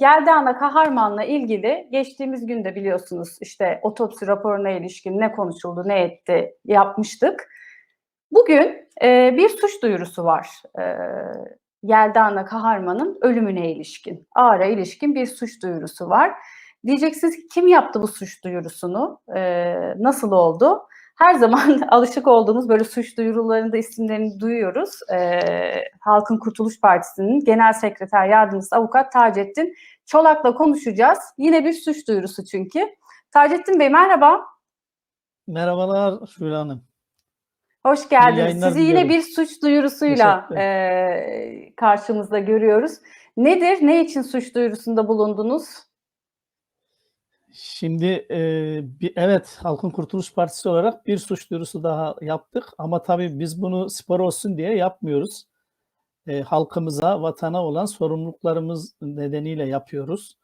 Yeldana Kaharman'la ilgili geçtiğimiz günde biliyorsunuz işte otopsi raporuna ilişkin ne konuşuldu, ne etti yapmıştık. Bugün e, bir suç duyurusu var. E, Yeldana Kaharman'ın ölümüne ilişkin, Ağar'a ilişkin bir suç duyurusu var. Diyeceksiniz ki kim yaptı bu suç duyurusunu, e, nasıl oldu? Her zaman alışık olduğumuz böyle suç duyurularında isimlerini duyuyoruz. E, Halkın Kurtuluş Partisi'nin Genel Sekreter Yardımcısı Avukat Taceddin Çolak'la konuşacağız. Yine bir suç duyurusu çünkü. Taceddin Bey merhaba. Merhabalar Şule Hanım. Hoş geldiniz. Sizi yine diliyorum. bir suç duyurusuyla e, karşımızda görüyoruz. Nedir? Ne için suç duyurusunda bulundunuz? Şimdi e, bir, evet Halkın Kurtuluş Partisi olarak bir suç duyurusu daha yaptık ama tabii biz bunu spor olsun diye yapmıyoruz. E, halkımıza, vatana olan sorumluluklarımız nedeniyle yapıyoruz.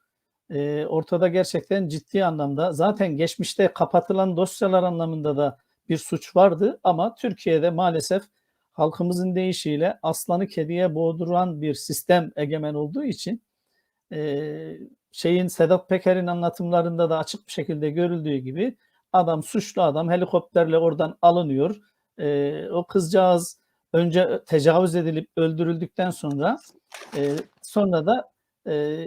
E, ortada gerçekten ciddi anlamda zaten geçmişte kapatılan dosyalar anlamında da bir suç vardı ama Türkiye'de maalesef halkımızın deyişiyle aslanı kediye boğduran bir sistem egemen olduğu için e, şeyin Sedat Peker'in anlatımlarında da açık bir şekilde görüldüğü gibi adam suçlu adam helikopterle oradan alınıyor. E, o kızcağız önce tecavüz edilip öldürüldükten sonra e, sonra da e,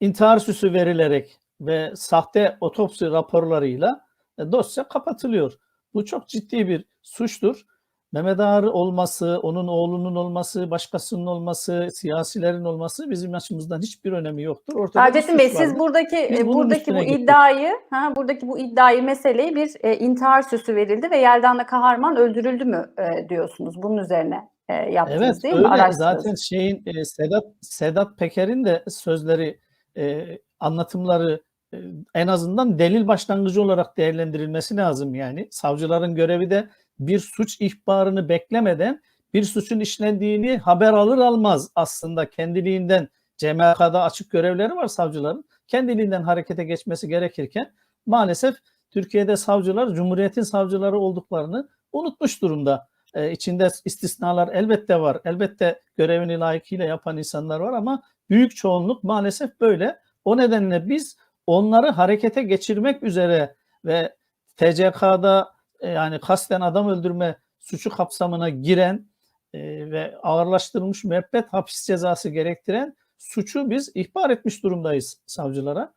intihar süsü verilerek ve sahte otopsi raporlarıyla e, dosya kapatılıyor. Bu çok ciddi bir suçtur. Mehmet Ağar olması, onun oğlunun olması, başkasının olması, siyasilerin olması bizim açımızdan hiçbir önemi yoktur. Ortada suç Bey siz buradaki Biz e, buradaki bu gittik. iddiayı, ha buradaki bu iddiayı meseleyi bir e, intihar süsü verildi ve Yeldana Kaharman öldürüldü mü e, diyorsunuz? Bunun üzerine e, yaptınız Evet değil mi? öyle Araştırdınız. zaten şeyin e, Sedat Sedat Peker'in de sözleri e, anlatımları e, en azından delil başlangıcı olarak değerlendirilmesi lazım yani. Savcıların görevi de bir suç ihbarını beklemeden bir suçun işlendiğini haber alır almaz aslında kendiliğinden CMK'da açık görevleri var savcıların. Kendiliğinden harekete geçmesi gerekirken maalesef Türkiye'de savcılar Cumhuriyet'in savcıları olduklarını unutmuş durumda. Ee, içinde istisnalar elbette var. Elbette görevini layıkıyla yapan insanlar var ama büyük çoğunluk maalesef böyle. O nedenle biz onları harekete geçirmek üzere ve TCK'da e, yani kasten adam öldürme suçu kapsamına giren e, ve ağırlaştırılmış müebbet hapis cezası gerektiren suçu biz ihbar etmiş durumdayız savcılara.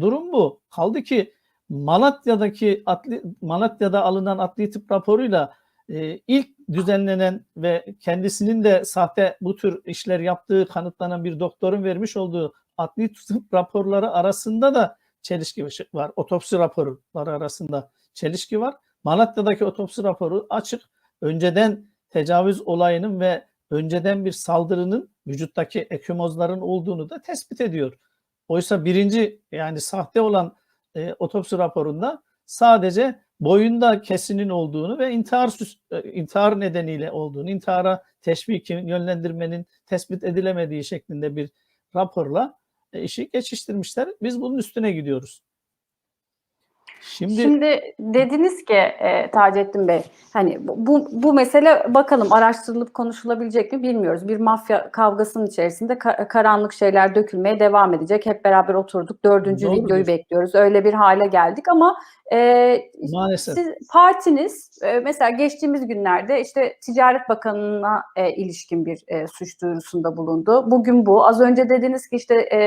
Durum bu. Kaldı ki Malatya'daki adli, Malatya'da alınan adli tıp raporuyla e, ilk düzenlenen ve kendisinin de sahte bu tür işler yaptığı kanıtlanan bir doktorun vermiş olduğu adli tıp raporları arasında da çelişki var. Otopsi raporları arasında çelişki var. Malatya'daki otopsi raporu açık. Önceden tecavüz olayının ve önceden bir saldırının vücuttaki ekümozların olduğunu da tespit ediyor. Oysa birinci yani sahte olan e, otopsi raporunda sadece boyunda kesinin olduğunu ve intihar e, intihar nedeniyle olduğunu, intihara teşvikin, yönlendirmenin tespit edilemediği şeklinde bir raporla e, işi geçiştirmişler. Biz bunun üstüne gidiyoruz. Şimdi, Şimdi dediniz ki e, Taceddin Bey, hani bu bu mesele bakalım araştırılıp konuşulabilecek mi bilmiyoruz. Bir mafya kavgasının içerisinde ka- karanlık şeyler dökülmeye devam edecek. Hep beraber oturduk. Dördüncü Doğrudur. videoyu bekliyoruz. Öyle bir hale geldik ama e, maalesef siz partiniz e, mesela geçtiğimiz günlerde işte Ticaret Bakanı'na e, ilişkin bir e, suç duyurusunda bulundu. Bugün bu. Az önce dediniz ki işte e,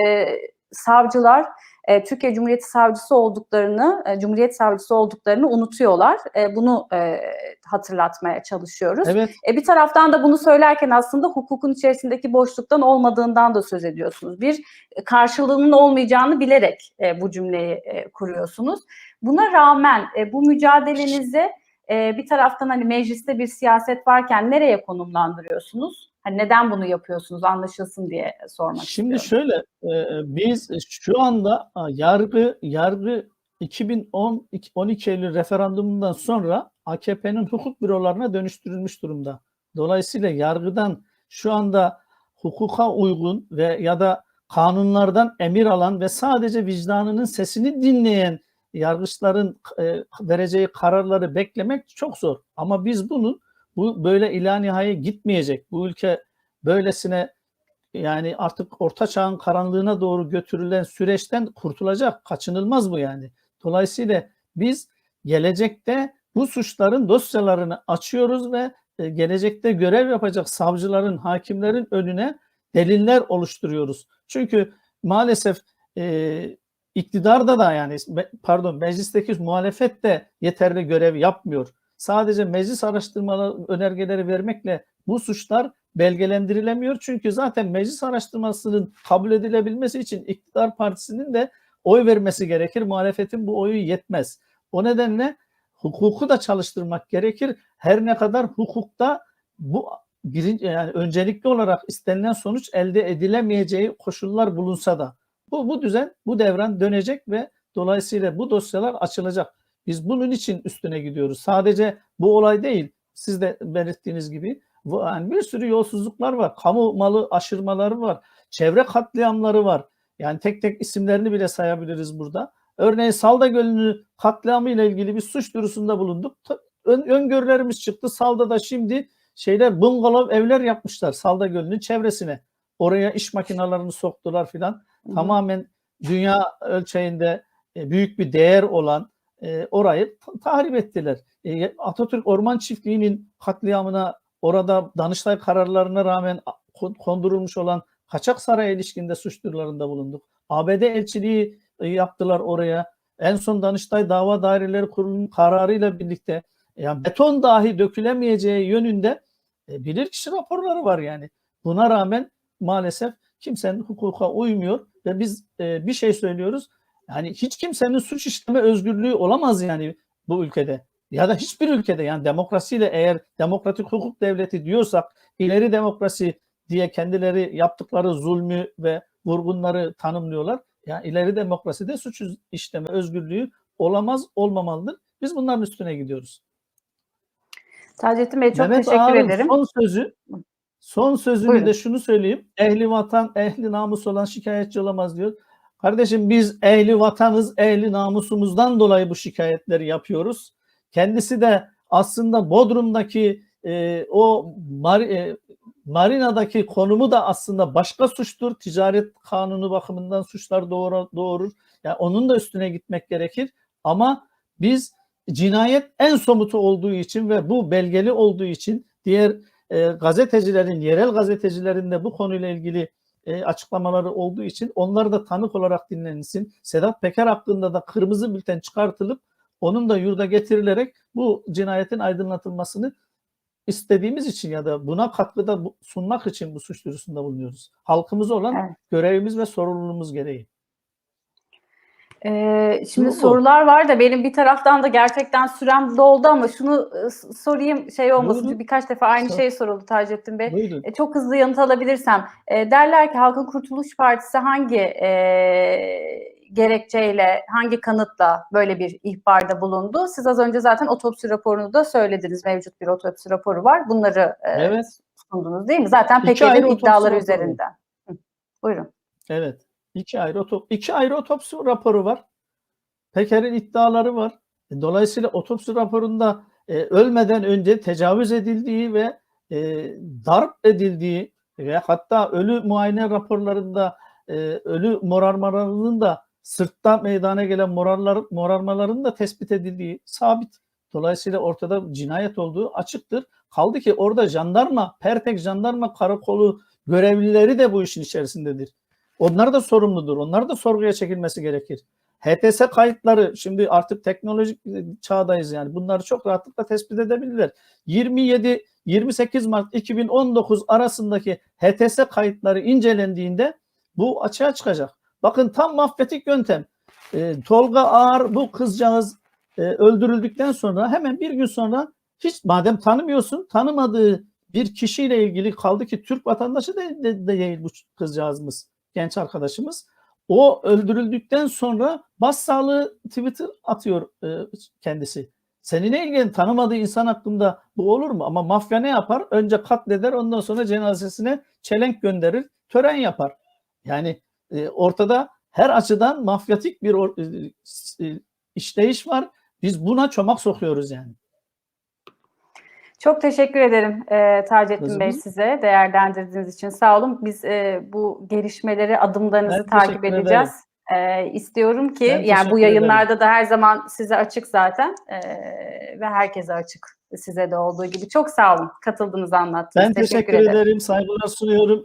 savcılar e, Türkiye Cumhuriyeti Savcısı olduklarını, e, Cumhuriyet Savcısı olduklarını unutuyorlar. E, bunu e, hatırlatmaya çalışıyoruz. evet E, bir taraftan da bunu söylerken aslında hukukun içerisindeki boşluktan olmadığından da söz ediyorsunuz. Bir e, karşılığının olmayacağını bilerek e, bu cümleyi e, kuruyorsunuz. Buna rağmen e, bu mücadelenizi e, bir taraftan hani mecliste bir siyaset varken nereye konumlandırıyorsunuz? Hani neden bunu yapıyorsunuz anlaşılsın diye sormak Şimdi istiyorum. şöyle e, biz şu anda yargı yargı 2010-12 Eylül referandumundan sonra AKP'nin hukuk bürolarına dönüştürülmüş durumda. Dolayısıyla yargıdan şu anda hukuka uygun ve ya da kanunlardan emir alan ve sadece vicdanının sesini dinleyen yargıçların e, vereceği kararları beklemek çok zor. Ama biz bunun bu böyle ilah nihaya gitmeyecek. Bu ülke böylesine yani artık orta çağın karanlığına doğru götürülen süreçten kurtulacak. Kaçınılmaz bu yani. Dolayısıyla biz gelecekte bu suçların dosyalarını açıyoruz ve e, gelecekte görev yapacak savcıların, hakimlerin önüne deliller oluşturuyoruz. Çünkü maalesef e, iktidarda da yani pardon meclisteki muhalefet de yeterli görev yapmıyor. Sadece meclis araştırmaları önergeleri vermekle bu suçlar belgelendirilemiyor. Çünkü zaten meclis araştırmasının kabul edilebilmesi için iktidar partisinin de oy vermesi gerekir. Muhalefetin bu oyu yetmez. O nedenle hukuku da çalıştırmak gerekir. Her ne kadar hukukta bu birinci yani öncelikli olarak istenilen sonuç elde edilemeyeceği koşullar bulunsa da bu bu düzen bu devran dönecek ve dolayısıyla bu dosyalar açılacak. Biz bunun için üstüne gidiyoruz. Sadece bu olay değil. Siz de belirttiğiniz gibi yani bir sürü yolsuzluklar var. Kamu malı aşırmaları var. Çevre katliamları var. Yani tek tek isimlerini bile sayabiliriz burada. Örneğin Salda Gölü'nü katliamı ile ilgili bir suç duyurusunda bulunduk. Ön, öngörülerimiz çıktı. Salda'da şimdi şeyler bungalov evler yapmışlar Salda Gölü'nün çevresine. Oraya iş makinalarını soktular filan. Tamamen dünya ölçeğinde e, büyük bir değer olan e, orayı ta- tahrip ettiler. E, Atatürk Orman Çiftliği'nin katliamına orada Danıştay kararlarına rağmen kondurulmuş olan kaçak saraya ilişkinde suç duyurularında bulunduk. ABD elçiliği e, yaptılar oraya. En son Danıştay Dava Daireleri Kurulu'nun kararıyla birlikte yani beton dahi dökülemeyeceği yönünde e, bilirkişi raporları var yani. Buna rağmen maalesef kimsenin hukuka uymuyor ve biz e, bir şey söylüyoruz. Yani hiç kimsenin suç işleme özgürlüğü olamaz yani bu ülkede. Ya da hiçbir ülkede yani demokrasiyle eğer demokratik hukuk devleti diyorsak ileri demokrasi diye kendileri yaptıkları zulmü ve vurgunları tanımlıyorlar. Yani ileri demokraside suç işleme özgürlüğü olamaz, olmamalıdır. Biz bunların üstüne gidiyoruz. Taceddin Bey çok Mehmet teşekkür Ağar'ın ederim. son sözü son sözünü Buyurun. de şunu söyleyeyim. Ehli vatan, ehli namus olan şikayetçi olamaz diyor. Kardeşim biz ehli vatanız, ehli namusumuzdan dolayı bu şikayetleri yapıyoruz. Kendisi de aslında Bodrum'daki e, o mar- e, marinadaki konumu da aslında başka suçtur. Ticaret kanunu bakımından suçlar doğru, doğurur. Yani onun da üstüne gitmek gerekir. Ama biz cinayet en somutu olduğu için ve bu belgeli olduğu için diğer e, gazetecilerin, yerel gazetecilerin de bu konuyla ilgili e, açıklamaları olduğu için onları da tanık olarak dinlenilsin. Sedat Peker hakkında da kırmızı bülten çıkartılıp onun da yurda getirilerek bu cinayetin aydınlatılmasını istediğimiz için ya da buna katkıda sunmak için bu suç duyurusunda bulunuyoruz. Halkımıza olan Evet. görevimiz ve sorumluluğumuz gereği. Ee, şimdi sorular var da benim bir taraftan da gerçekten sürem doldu ama şunu s- sorayım şey olmasın Buyurun. birkaç defa aynı Sor. şey soruldu Taceddin Bey. Buyurun. E, çok hızlı yanıt alabilirsem. E, derler ki Halkın Kurtuluş Partisi hangi e, gerekçeyle, hangi kanıtla böyle bir ihbarda bulundu? Siz az önce zaten otopsi raporunu da söylediniz. Mevcut bir otopsi raporu var. Bunları e, Evet. sundunuz değil mi? Zaten otopsi iddiaları raporu. üzerinden. Hı, Buyurun. Evet. İki ayrı otop iki ayrı otopsi raporu var. Peker'in iddiaları var. E, Dolayısıyla otopsi raporunda e, ölmeden önce tecavüz edildiği ve e, darp edildiği ve hatta ölü muayene raporlarında e, ölü morarmalarının da sırtta meydana gelen morarlar, morarmaların da tespit edildiği sabit. Dolayısıyla ortada cinayet olduğu açıktır. Kaldı ki orada jandarma, Pertek jandarma karakolu görevlileri de bu işin içerisindedir. Onlar da sorumludur. Onlar da sorguya çekilmesi gerekir. HTS kayıtları şimdi artık teknolojik çağdayız yani. Bunları çok rahatlıkla tespit edebilirler. 27 28 Mart 2019 arasındaki HTS kayıtları incelendiğinde bu açığa çıkacak. Bakın tam mafyatik yöntem. Ee, Tolga Ağar bu kızcağız e, öldürüldükten sonra hemen bir gün sonra hiç madem tanımıyorsun tanımadığı bir kişiyle ilgili kaldı ki Türk vatandaşı da de, de değil bu kızcağızımız, genç arkadaşımız. O öldürüldükten sonra başsağlığı Twitter atıyor e, kendisi. Seni ne ilgili tanımadığı insan hakkında bu olur mu? Ama mafya ne yapar? Önce katleder ondan sonra cenazesine çelenk gönderir, tören yapar. Yani e, ortada her açıdan mafyatik bir or- e, e, işleyiş var. Biz buna çomak sokuyoruz yani. Çok teşekkür ederim e, Taceddin. Bey size değerlendirdiğiniz için. Sağ olun. Biz e, bu gelişmeleri, adımlarınızı Ben takip teşekkür edeceğiz. E, istiyorum ki Ben yani bu teşekkür yayınlarda da her zaman size açık zaten e, ve herkese açık size de olduğu gibi. Çok sağ olun katıldığınız anlattınız. Ben teşekkür ederim. Saygılar sunuyorum.